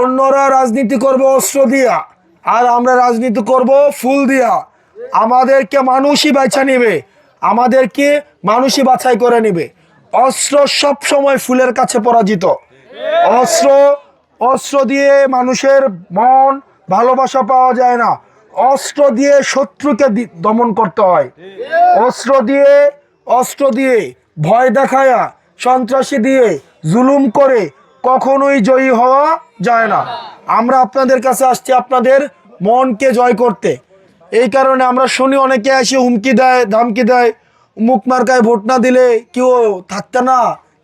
অন্যরা রাজনীতি করবে অস্ত্র দিয়া, আর আমরা রাজনীতি করব ফুল দিয়া। আমাদেরকে মানুষই বাছা নেবে, আমাদেরকে মানুষই বাছাই করে নেবে। অস্ত্র সব সময় ফুলের কাছে পরাজিত। অস্ত্র অস্ত্র দিয়ে মানুষের মন, ভালোবাসা পাওয়া যায় না। অস্ত্র দিয়ে শত্রুকে দমন করতে হয়। অস্ত্র দিয়ে অস্ত্র দিয়ে ভয় দেখায়া, সন্ত্রাসী দিয়ে জুলুম করে কখনোই জয়ী হওয়া যায় না। আমরা আপনাদের কাছে আসছি আপনাদের মনকে জয় করতে। এই কারণে আমরা শুনি অনেকে এসে হুমকি দেয়, ধামকি দেয়, মুখ মার্কায় ভোট না দিলে কেউ থাকতে না?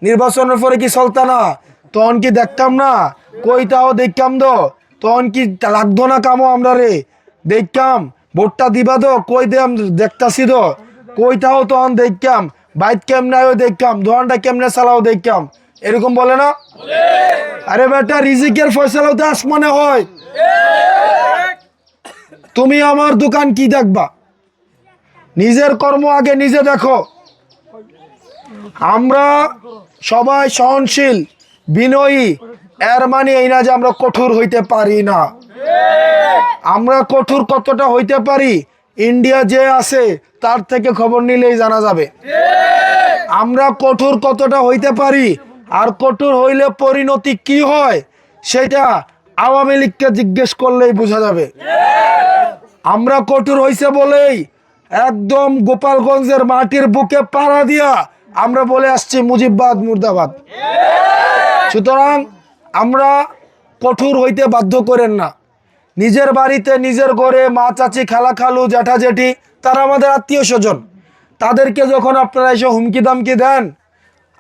নির্বাচনের পরে কি চলতা না? তখন কি দেখতাম না? কই তাও দেখতাম দো তখন কি লাগতো না কামো আমরা রে? দেখতাম, ভোটটা দিবা দো কই দে দেখতাছি দো কই তাও তখন দেখতাম বাইক কেমনাও দেখতাম, দোকানটা কেমনে চালাও দেখতাম। এরকম বলে না? আরে বেটা, রিজিকের ফয়সালাও তো আসমানে হয়। তুমি আমার দোকান কি দেখবা? নিজের কর্ম আগে নিজে দেখো। আমরা সবাই সহনশীল, বিনয়ী, এর মানে এই না যে আমরা কঠোর হইতে পারি না। আমরা কঠোর কতটা হইতে পারি? ইন্ডিয়া যে আছে, তার থেকে খবর নিলেই জানা যাবে। আমরা কঠোর কতটা হইতে পারি? আর কঠোর হইলে পরিণতি কি হয়, সেটা আওয়ামী লীগকে জিজ্ঞেস করলেই বোঝা যাবে। আমরা কঠোর হইছে বলেই একদম গোপালগঞ্জের মাটির বুকে পাড়া দিয়া আমরা বলে আসছি মুজিববাদ, মুর্দাবাদ। সুতরাং আমরা কঠোর হইতে বাধ্য করেন না। নিজের বাড়িতে, নিজের ঘরে মা, চাচি, খালা, খালু, জ্যাঠা জেঠি তারা আমাদের আত্মীয় স্বজন। তাদেরকে যখন আপনারা এসে হুমকি দামকি দেন,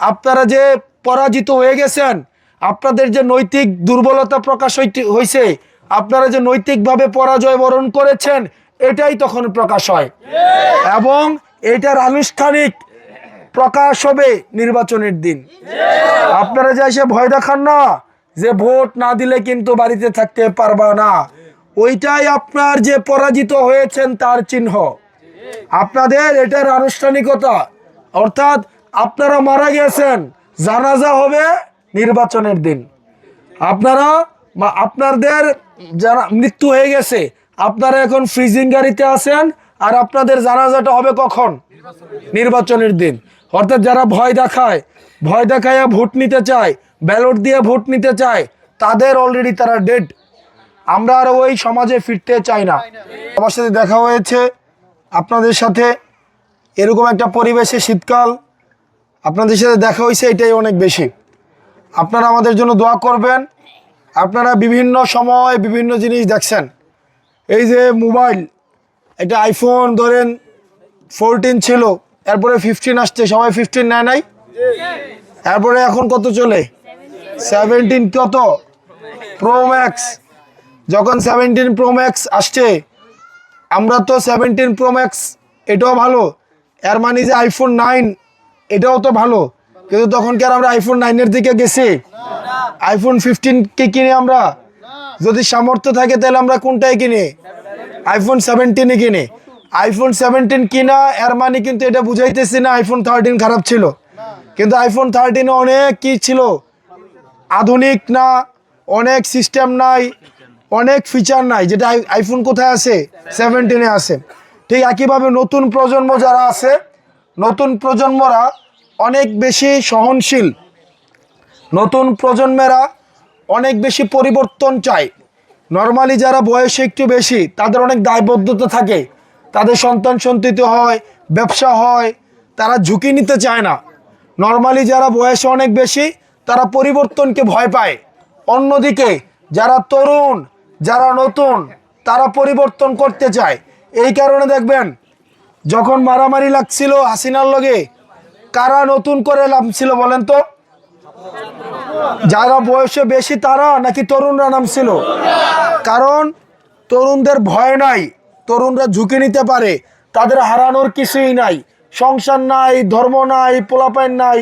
আপনারা যে পরাজিত হয়ে গেছেন। আপনাদের যে নৈতিক দুর্বলতা প্রকাশ হইছে, আপনারা যে নৈতিকভাবে পরাজয় বরণ করেছেন, এটাই তখন প্রকাশ হয়। এবং এটার আনুষ্ঠানিক প্রকাশ হবে নির্বাচনের দিন। আপনারা যে এসে ভয় দেখান না, যে ভোট না দিলে কিন্তু বাড়িতে থাকতে পারবা না। ওইটাই আপনার যে পরাজিত হয়েছেন, তার চিহ্ন। আপনাদের এটার আনুষ্ঠানিকতা, অর্থাৎ আপনারা মারা গেছেন জানাজা হবে নির্বাচনের দিন। আপনারা আপনাদের যারা মৃত্যু হয়ে গেছে, আপনারা এখন ফ্রিজিং গাড়িতে আছেন আর আপনাদের জানাজাটা হবে কখন? নির্বাচনের দিন। অর্থাৎ যারা ভয় দেখায় ভয় দেখায় ভোট নিতে চায় ব্যালট দিয়ে ভোট নিতে চায়, তাদের অলরেডি তারা ডেড আমরা আর ওই সমাজে ফিরতে চাই না। আমার সাথে দেখা হয়েছে। আপনাদের সাথে এরকম একটা পরিবেশে শীতকাল আপনাদের সাথে দেখা হয়েছে, এটাই অনেক বেশি। আপনারা আমাদের জন্য দোয়া করবেন। আপনারা বিভিন্ন সময় বিভিন্ন জিনিস দেখছেন। এই যে মোবাইল, এটা আইফোন ধরেন ফোরটিন ছিল, এরপরে ফিফটিন আসছে, সবাই ফিফটিন নেয় নাই? এরপরে এখন কত চলে? সেভেন্টিন কত? প্রো ম্যাক্স যখন সেভেন্টিন প্রো ম্যাক্স আসছে, আমরা তো সেভেন্টিন প্রো ম্যাক্স এটাও ভালো। এর মানে যে আইফোন নাইন এটাও তো ভালো। কিন্তু তখন কি আর আমরা আইফোন নাইনের দিকে গেছি? আইফোন ফিফটিন কে কিনে আমরা? যদি সামর্থ্য থাকে তাহলে আমরা কোনটাই কিনি? আইফোন সেভেন্টিনে কিনে। আইফোন সেভেন্টিন কিনা, এর মানে কিন্তু এটা বুঝাইতেছি না আইফোন থার্টিন খারাপ ছিল। কিন্তু আইফোন থার্টিনে অনেক কি ছিল? আধুনিক না, অনেক সিস্টেম নাই, অনেক ফিচার নাই, যেটা আই- আইফোন কোথায় আছে? সেভেন্টিনে আছে। ঠিক একইভাবে নতুন প্রজন্ম যারা আছে নতুন প্রজন্মরা অনেক বেশি সহনশীল। নতুন প্রজন্মেরা অনেক বেশি পরিবর্তন চায়। নর্মালি যারা বয়সে একটু বেশি, তাদের অনেক দায়বদ্ধতা থাকে। তাদের সন্তান সন্তিত হয়, ব্যবসা হয়, তারা ঝুঁকি নিতে চায় না। নর্মালি যারা বয়সে অনেক বেশি, তারা পরিবর্তনকে ভয় পায়। অন্যদিকে যারা তরুণ, যারা নতুন, তারা পরিবর্তন করতে চায়। এই কারণে দেখবেন যখন মারামারি লাগছিল হাসিনার লগে কারা নতুন করে নামছিল বলেন তো? যারা বয়সে বেশি তারা নাকি তরুণরা নামছিল? কারণ তরুণদের ভয় নাই তরুণরা ঝুঁকি নিতে পারে তাদের হারানোর কিছুই নাই সংসার নাই ধর্ম নাই পোলাপাইন নাই।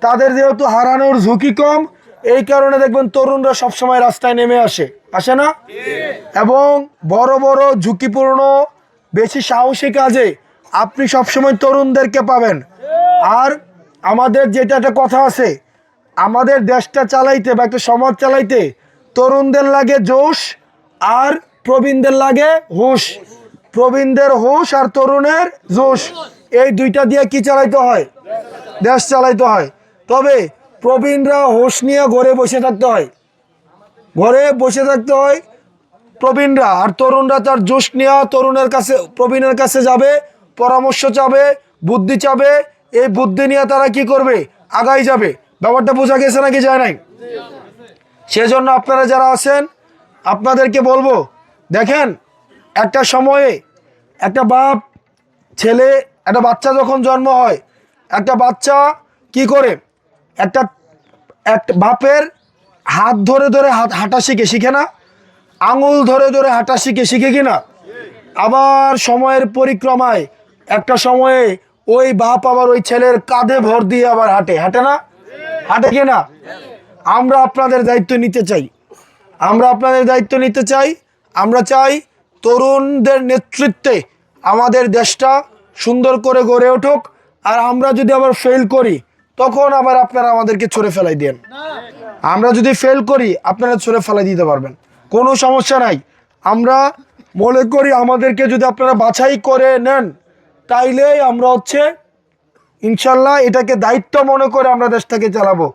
তাদের যেহেতু হারানোর ঝুঁকি কম এই কারণে দেখবেন তরুণরা সবসময় রাস্তায় নেমে আসে। আসে না? এবং বড় বড় ঝুঁকিপূর্ণ বেশি সাহসী কাজে আপনি সবসময় তরুণদেরকে পাবেন। আর আমাদের যেটা একটা কথা আছে, আমাদের দেশটা চালাইতে বা একটা সমাজ চালাইতে তরুণদের লাগে জোশ আর প্রবীণদের লাগে হুশ। প্রবীণদের হুশ আর তরুণের জোশ, এই দুইটা দিয়ে কি চালাইতে হয়? দেশ চালাইতে হয়। তবে প্রবীণরা হুশ নিয়ে ঘরে বসে থাকতে হয়। ঘরে বসে থাকতে হয় প্রবীণরা, আর তরুণরা তার জোশ নেওয়া তরুণের কাছে, প্রবীণের কাছে যাবে পরামর্শ চাবে, বুদ্ধি চাবে, এই বুদ্ধি নিয়ে তারা কি করবে? আগাই যাবে। ব্যাপারটা বোঝা গেছে নাকি যায় নাই? সেজন্য আপনারা যারা আছেন, আপনাদেরকে বলব, দেখেন, একটা সময়ে একটা বাপ, ছেলে, একটা বাচ্চা যখন জন্ম হয়, একটা বাচ্চা কি করে? একটা একটা বাপের হাত ধরে ধরে হাত, হাঁটা শিখে শিখে না? আঙুল ধরে ধরে হাঁটা শিখে শিখে কিনা আবার সময়ের পরিক্রমায় একটা সময়ে ওই বাপ আবার ওই ছেলের কাঁধে ভর দিয়ে আবার হাঁটে। হাঁটে না? হাঁটে কিনা আমরা আপনাদের দায়িত্ব নিতে চাই। আমরা আপনাদের দায়িত্ব নিতে চাই। আমরা চাই তরুণদের নেতৃত্বে আমাদের দেশটা সুন্দর করে গড়ে উঠুক। আর আমরা যদি আবার ফেল করি, তখন আবার আপনারা আমাদেরকে ছড়ে ফেলাই দেন। আমরা যদি ফেল করি, আপনারা ছড়ে ফেলাই দিতে পারবেন। কোনো সমস্যা নাই। আমরা মনে করি আমাদেরকে যদি আপনারা বাছাই করে নেন তাইলেই আমরা হচ্ছে, ইনশাল্লাহ এটাকে দায়িত্ব মনে করে আমরা দেশটাকে চালাবো।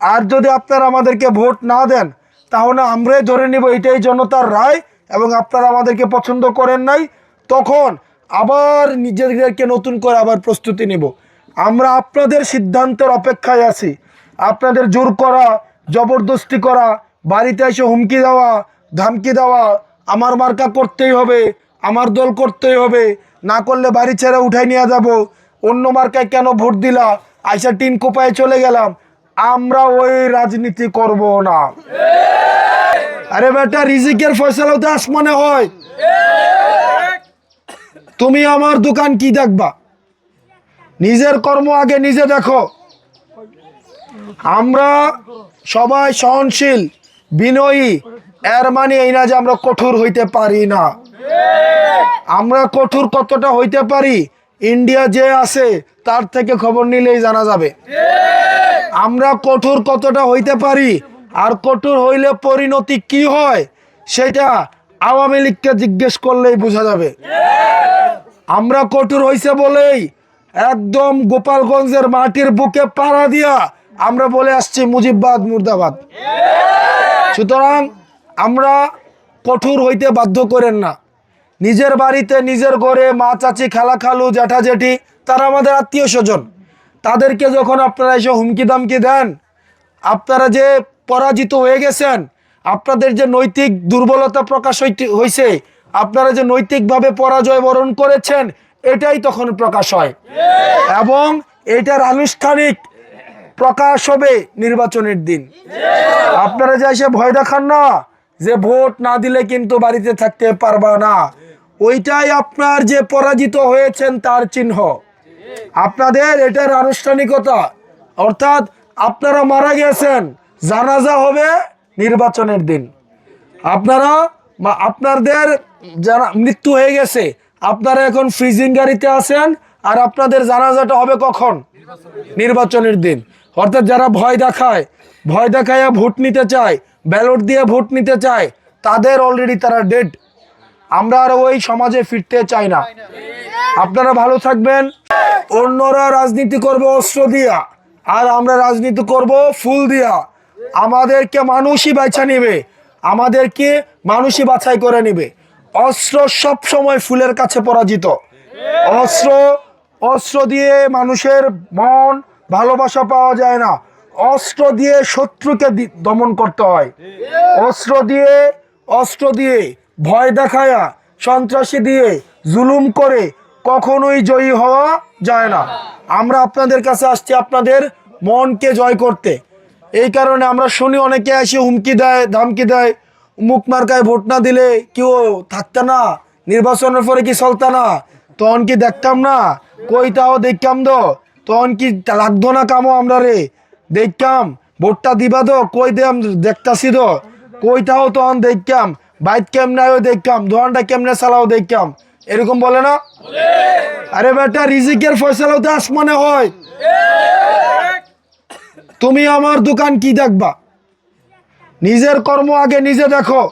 আর যদি আপনারা আমাদেরকে ভোট না দেন, তাহলে আমরাই ধরে নিব এটাই জনতার রায় এবং আপনারা আমাদেরকে পছন্দ করেন নাই, তখন আবার নিজেদেরকে নতুন করে আবার প্রস্তুতি নেব। আমরা আপনাদের সিদ্ধান্তের অপেক্ষায় আছি। আপনাদের জোর করা, জবরদস্তি করা, বাড়িতে এসে হুমকি দেওয়া, ধামকি দেওয়া, আমার মার্কা করতেই হবে, আমার দল করতেই হবে না করলে বাড়ি ছেড়ে উঠাই নিয়ে যাব। অন্য মার্কায় কেন ভোট দিলা? আইসা টিন কোপায় চলে গেলাম। আমরা ওই রাজনীতি করব না। আরে বেটা, রিজিকের ফয়সালাও তো আসমানে হয়। তুমি আমার দোকান কি দেখবা? নিজের কর্ম আগে নিজে দেখো। আমরা সবাই সহনশীল, বিনয়ী। এর মানে এই না যে আমরা কঠোর হইতে পারি না। আমরা কঠোর কতটা হইতে পারি? ইন্ডিয়া যে আছে তার থেকে খবর নিলেই জানা যাবে। আমরা কঠোর কতটা হইতে পারি? আর কঠোর হইলে পরিণতি কি হয়? সেটা আওয়ামী লীগকে জিজ্ঞেস করলেই বোঝা যাবে। আমরা কঠোর হইছে বলেই একদম গোপালগঞ্জের মাটির বুকে পাড়া দিয়া আমরা বলে আসছি মুজিববাদ মুর্দাবাদ। সুতরাং আমরা কঠোর হইতে বাধ্য করেন না। নিজের বাড়িতে, নিজের ঘরে মা, চাচি, খালা, খালু জ্যাঠা জেঠি তারা আমাদের আত্মীয় স্বজন। তাদেরকে যখন আপনারা এসে হুমকি দামকি দেন, আপনারা যে পরাজিত হয়ে গেছেন, আপনাদের যে নৈতিক দুর্বলতা প্রকাশ হইছে, আপনারা যে নৈতিকভাবে পরাজয় বরণ করেছেন, এটাই তখন প্রকাশ হয়। এবং এটার আনুষ্ঠানিক প্রকাশ হবে নির্বাচনের দিন। আপনারা যে এসে ভয় দেখান না যে ভোট না দিলে কিন্তু বাড়িতে থাকতে পারবা না। ওইটাই আপনার যে পরাজিত হয়েছেন তার চিহ্ন। আপনাদের এটার আনুষ্ঠানিকতা, অর্থাৎ আপনারা মারা গেছেন, জানাজা হবে নির্বাচনের দিন। আপনারা আপনাদের যারা মৃত্যু হয়ে গেছে, আপনারা এখন ফ্রিজিং গাড়িতে আছেন, আর আপনাদের জানাজাটা হবে কখন? নির্বাচনের দিন। অর্থাৎ যারা ভয় দেখায় ভয় দেখায় ভোট নিতে চায়, ব্যালট দিয়ে ভোট নিতে চায়, তাদের অলরেডি তারা ডেড আমরা আর ওই সমাজে ফিরতে চাই না। আপনারা ভালো থাকবেন। অন্যরা রাজনীতি করবে অস্ত্র দিয়া, আর আমরা রাজনীতি করব ফুল দিয়া। আমাদেরকে মানুষই বাছা নেবে, আমাদেরকে মানুষই বাছাই করে নেবে। অস্ত্র সব সময় ফুলের কাছে পরাজিত। অস্ত্র অস্ত্র দিয়ে মানুষের মন, ভালোবাসা পাওয়া যায় না। অস্ত্র দিয়ে শত্রুকে দমন করতে হয়। অস্ত্র দিয়ে অস্ত্র দিয়ে ভয় দেখায়া, সন্ত্রাসী দিয়ে জুলুম করে কখনোই জয়ী হওয়া যায় না। আমরা আপনাদের কাছে আসছি আপনাদের মনকে জয় করতে। এই কারণে আমরা শুনি অনেকে এসে হুমকি দেয়, ধামকি দেয়, মুখ মার্কায় ভোট না দিলে কেউ থাকতে না? নির্বাচনের পরে কি চলতে না? তখন কি দেখতাম না? কই তাও দেখতাম তো? তখন কি লাগতো না কামো আমরা রে? দেখতাম ভোটটা দিবা তো কই দেম দেখতাছি তো কইটাও তখন দেখতাম বাইক ক্যামেরাও দেখতাম দোকানটা কেমনে চালাও দেখতাম এরকম বলে না? আরে বেটা, রিজিকের ফয়সালাও তো আসমানে হয়। তুমি আমার দোকান কি দেখবা? নিজের কর্ম আগে নিজে দেখো।